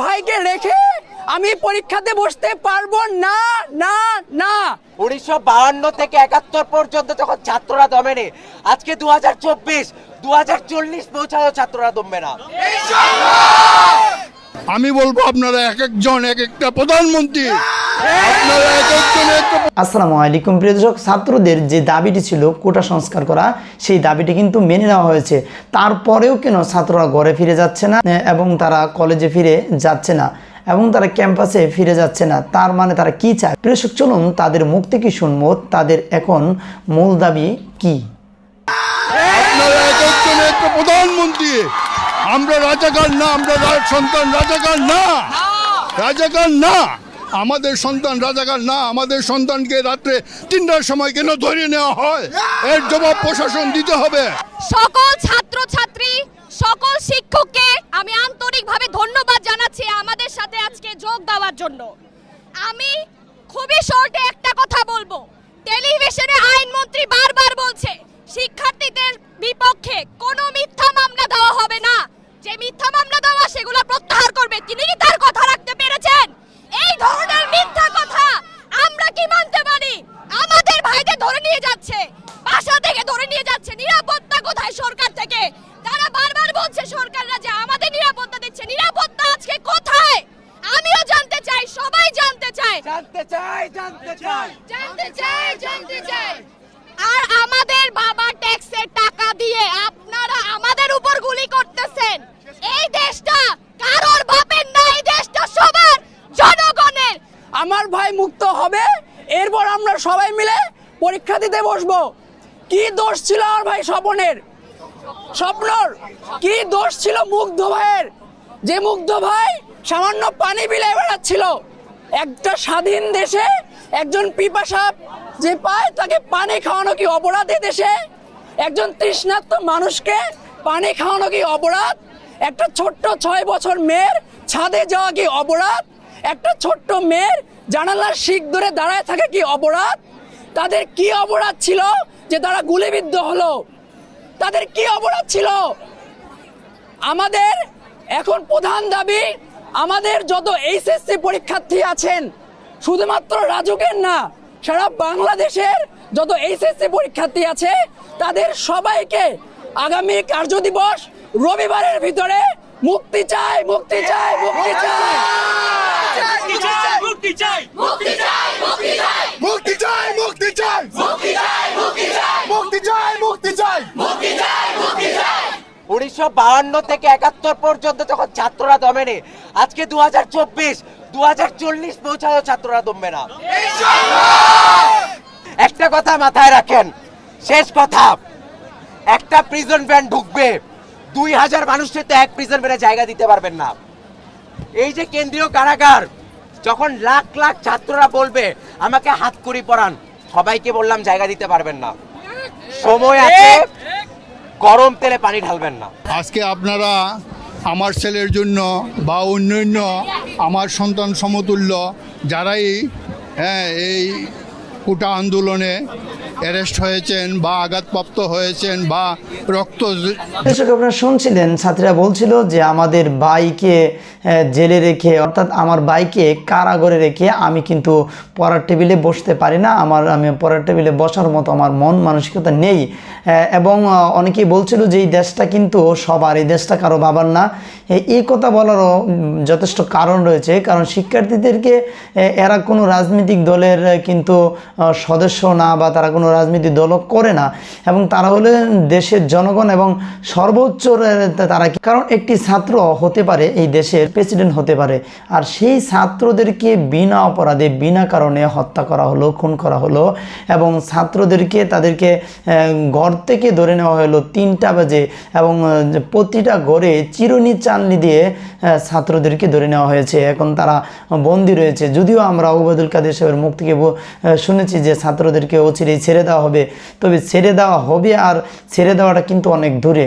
ভাইকে রেখে আমি পরীক্ষাতে বসতে পারব না না না। উনিশশো বাহান্ন থেকে একাত্তর পর্যন্ত যখন ছাত্ররা দমেনি আজকে দু হাজার চব্বিশ দু হাজার চল্লিশ পৌঁছাও ছাত্ররা দমবে না। আমি বলব আপনারা এক একজন এক একটা প্রধানমন্ত্রী। আসসালামু আলাইকুম প্রিয় দর্শক ছাত্রদের যে দাবিটি ছিল কোটা সংস্কার করা সেই দাবিটি কিন্তু মেনে নেওয়া হয়েছে। তারপরেও কেন ছাত্ররা ঘরে ফিরে যাচ্ছে না এবং তারা কলেজে ফিরে যাচ্ছে না এবং তারা ক্যাম্পাসে ফিরে যাচ্ছে না? তার মানে তারা কি চায়? দর্শক চলুন তাদের মুখ থেকে শুনব তাদের এখন মূল দাবি কি? প্রধানমন্ত্রী। আমরা রাজাকার না আমরা সন্তান রাজাকার না। রাজাকার না। আমাদের সন্তান রাজাকার না আমাদের সন্তানকে রাত্রে তিনটার সময় কেন ধরে নেওয়া হয়? এর জবাব প্রশাসন দিতে হবে। সকল ছাত্র ছাত্রী সকল শিক্ষককে আমি আন্তরিকভাবে ধন্যবাদ জানাচ্ছি আমাদের সাথে আজকে যোগ দেওয়ার জন্য। আমি খুবই শর্টে একটা কথা বলব। টেলিভিশনে আইনমন্ত্রী বারবার বলছে শিক্ষার্থীদের বিপক্ষে কোনো মিথ্যা মামলা দেওয়া হবে না যে মিথ্যা মামলা দেওয়া সেগুলো প্রত্যাহার করবে তিনি কি তার কথা রাখতে পেরেছেন এই ধরনের মিথ্যা কথা আমরা কি মানতে পারি আমাদের ভাইদের ধরে নিয়ে যাচ্ছে। বাসা থেকে ধরে নিয়ে যাচ্ছে। নিরাপত্তা কোথায় সরকার থেকে? তারা বারবার বলছে সরকাররা যে আমাদের নিরাপত্তা দিচ্ছে। নিরাপত্তা আজকে কোথায়? আমিও জানতে চাই সবাই জানতে চায় জানতে চাই জানতে চাই। জানতে চাই জানতে চাই। আর আমাদের বাবা ট্যাক্সের টাকা দিয়ে আপনারা আমাদের উপর গুলি করতেছেন। এই দেশটা কারোর বাপের না এই দেশটা সবার জনগণের। আমার ভাই মুক্ত হবে এরপর আমরা সবাই মিলে পরীক্ষা দিতে বসবো। কি দোষ ছিল আমার ভাই স্বপনের? স্বপ্নর। কি দোষ ছিল মুগ্ধ ভাইয়ের? যে মুগ্ধ ভাই সামান্য পানি বিলে বেড়াচ্ছিল। একটা স্বাধীন দেশে একজন পিপাসা যে পায় তাকে পানি খাওয়ানো কি অপরাধ দেশে? একজন তৃষ্ণার্ত মানুষকে পানি খাওয়ানো কি অপরাধ? একটা ছোট্ট ছয় বছর মেয়ের ছাদে যাওয়া কি অপরাধ? একটা ছোট্ট মেয়ের জানালার শিখ ধরে দাঁড়ায় থাকে কি অপরাধ? তাদের কি অপরাধ ছিল যে তারা গুলিবিদ্ধ হলো? তাদের কি অপরাধ ছিল? আমাদের এখন প্রধান দাবি, আমাদের যত এইচএসসি পরীক্ষার্থী আছেন, শুধুমাত্র রাজুকের না, সারা বাংলাদেশের যত এইচএসসি পরীক্ষার্থী আছে, তাদের সবাইকে আগামী কার্য দিবস রবিবারের ভিতরে মুক্তি চাই মুক্তি চাই মুক্তি চাই। মুক্তি চাই মুক্তি চাই মুক্তি চাই মুক্তি চাই মুক্তি চাই উনিশশো থেকে একাত্তর পর্যন্ত যখন ছাত্ররা দমেনি, আজকে দু হাজার চব্বিশ দু হাজার চল্লিশ ছাত্ররা দমবে না। একটা কথা মাথায় রাখেন, শেষ কথা, একটা প্রিজন ঢুকবে দুই হাজার মানুষের তো এক প্রিজন ভ্যানে জায়গা দিতে পারবেন না। এই যে কেন্দ্রীয় কারাগার, যখন লাখ লাখ ছাত্ররা বলবে, আমাকে হাত করি পরান সবাইকে বললাম জায়গা দিতে পারবেন না। সময় আছে গরম তেলে পানি ঢালবেন না। আজকে আপনারা আমার ছেলের জন্য বা অন্যান্য আমার সন্তান সমতুল্য যারাই হ্যাঁ এই কোটা আন্দোলনে অ্যারেস্ট হয়েছেন বা আঘাতপ্রাপ্ত হয়েছেন বা রক্ত দর্শক, আপনারা শুনছিলেন, ছাত্রীরা বলছিল যে আমাদের বাইকে জেলে রেখে, অর্থাৎ আমার বাইকে কারাগারে রেখে আমি কিন্তু পড়ার টেবিলে বসতে পারি না। আমার, আমি পড়ার টেবিলে বসার মতো আমার মন মানসিকতা নেই। এবং অনেকেই বলছিল যে এই দেশটা কিন্তু সবার, এই দেশটা কারও বাবার না। এই কথা বলারও যথেষ্ট কারণ রয়েছে। কারণ শিক্ষার্থীদেরকে এরা কোনো রাজনৈতিক দলের কিন্তু সদস্য না বা তারা কোনো রাজনৈতিক দলও করে না। এবং তারা হলেন দেশের জনগণ এবং সর্বোচ্চ তারা কারণ একটি ছাত্র হতে পারে, এই দেশের প্রেসিডেন্ট হতে পারে। আর সেই ছাত্রদেরকে বিনা অপরাধে, বিনা কারণে হত্যা করা হলো, খুন করা হলো এবং ছাত্রদেরকে তাদেরকে ঘর থেকে ধরে নেওয়া হলো তিনটা বাজে এবং প্রতিটা ঘরে চিরুনি চাননি দিয়ে ছাত্রদেরকে ধরে নেওয়া হয়েছে। এখন তারা বন্দি রয়েছে। যদিও আমরা ওবায়দুল কাদের সাহেবের মুখ থেকে শুনেছি যে ছাত্রদেরকে অচিরেই ছেড়ে দেওয়া হবে। তবে ছেড়ে দেওয়া হবে আর ছেড়ে দেওয়াটা কিন্তু অনেক দূরে।